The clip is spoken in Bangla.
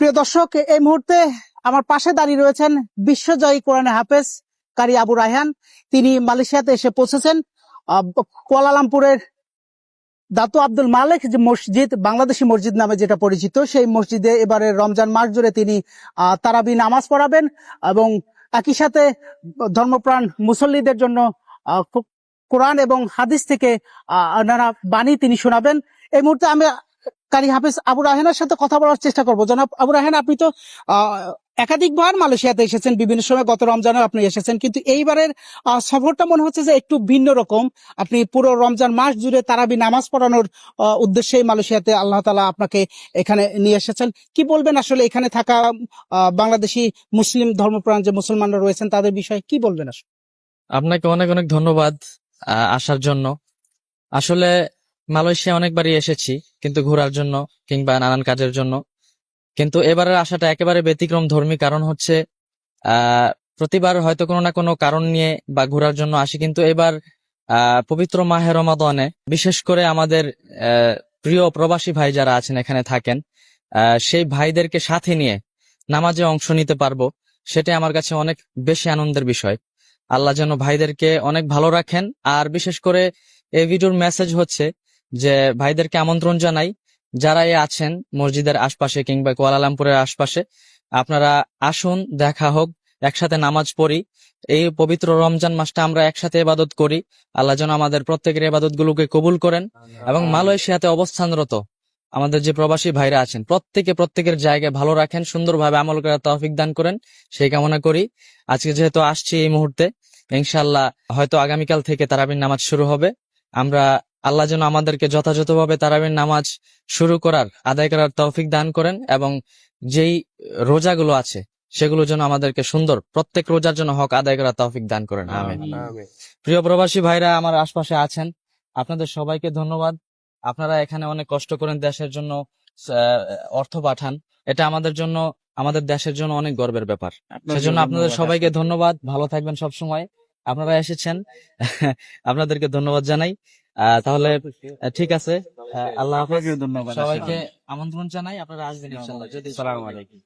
প্রিয় দর্শক, এই মুহূর্তে আমার পাশে দাঁড়িয়ে রয়েছেন বিশ্বজয়ী কোরআনে হাফেজ কারি আবু রায়হান। তিনি মালয়েশিয়াতে এসে পৌঁছেছেন। কুয়ালালামপুরের দাতু আব্দুল মালিক যে মসজিদ, বাংলাদেশি মসজিদ নামে যেটা পরিচিত, সেই মসজিদে এবারে রমজান মাস জুড়ে তিনি তারাবি নামাজ পড়াবেন এবং একই সাথে ধর্মপ্রাণ মুসল্লিদের জন্য কোরআন এবং হাদিস থেকে নানা বাণী তিনি শোনাবেন। এই মুহূর্তে আমি কারি হাফিজ আবু রাহেনের সাথে কথা বলার চেষ্টা করব। জনাব আবু রাহেন আপনি তো একাধিকবার মালয়েশিয়াতে এসেছেন বিভিন্ন সময় গত রমজানে আপনি এসেছেন কিন্তু এইবারের সফরটা মনে হচ্ছে যে একটু ভিন্ন রকম। আপনি পুরো রমজান মাস জুড়ে তারাবি নামাজ পড়ানোর আহ, উদ্দেশ্যেই মালয়েশিয়াতে আল্লাহ তালা আপনাকে এখানে নিয়ে এসেছেন। কি বলবেন আসলে এখানে থাকা বাংলাদেশি মুসলিম ধর্মপ্রাণ যে মুসলমানরা রয়েছেন তাদের বিষয়ে কি বলবেন আসলে? আপনাকে অনেক অনেক ধন্যবাদ আসার জন্য। আসলে মালয়েশিয়া অনেকবারই এসেছি, কিন্তু ঘোরার জন্য কিংবা নানান কাজের জন্য। কিন্তু এবারের আসাটা একেবারে ব্যতিক্রম, ধর্মী কারণ হচ্ছে প্রতিবার হয়তো কোনো না কোনো কারণ নিয়ে বা ঘোরার জন্য আসি, কিন্তু এবার পবিত্র মাহে রমাদানে, বিশেষ করে আমাদের প্রিয় প্রবাসী ভাই যারা আছেন, এখানে থাকেন সেই ভাইদেরকে সাথে নিয়ে নামাজে অংশ নিতে পারব সেটা আমার কাছে অনেক বেশি আনন্দের বিষয়। আল্লাহ যেন ভাইদেরকে অনেক ভালো রাখেন, আর বিশেষ করে এই ভিডিওর মেসেজ হচ্ছে যে ভাইদেরকে আমন্ত্রণ জানাই যারাই আছেন মসজিদের আশপাশে কিংবা কুয়ালালামপুরের আশপাশে আপনারা আসুন দেখা হোক একসাথে নামাজ পড়ি। এই পবিত্র রমজান মাসটা আমরা একসাথে ইবাদত করি। আল্লাহ যেন আমাদের প্রত্যেকের এবাদত গুলোকে কবুল করেন এবং মালয়েশিয়াতে অবস্থানরত আমাদের যে প্রবাসী ভাইরা আছেন প্রত্যেকে প্রত্যেকের জায়গায় ভালো রাখেন সুন্দরভাবে আমল করার তৌফিক দান করেন সেই কামনা করি। আজকে যেহেতু আসছি এই মুহূর্তে ইনশাল্লাহ হয়তো আগামীকাল থেকে তারাবির নামাজ শুরু হবে। আমরা আল্লাহ যেন আমাদেরকে যথাযথভাবে তারাবির নামাজ শুরু করার আদায় করার তৌফিক দান করেন এবং যেই রোজাগুলো আছে সেগুলো যেন আমাদেরকে সুন্দর প্রত্যেক রোজার জন্য হক আদায় করার তৌফিক দান করেন। আমিন। প্রিয় প্রবাসী ভাইরা আমার আশপাশে আছেন। আপনাদের সবাইকে ধন্যবাদ। আপনারা এখানে অনেক কষ্ট করেন দেশের জন্য অর্থ পাঠান। এটা আমাদের জন্য আমাদের দেশের জন্য অনেক গর্বের ব্যাপার। সেজন্য আপনাদের সবাইকে ধন্যবাদ। ভালো থাকবেন সব সময় আপনারা এসেছেন। আপনাদেরকে ধন্যবাদ জানাই। তাহলে ঠিক আছে। আল্লাহ হাফেজ। ধন্যবাদ সবাইকে আমন্ত্রণ জানাই আপনারা আসবেন ইনশাআল্লাহ যদি আসসালামু আলাইকুম।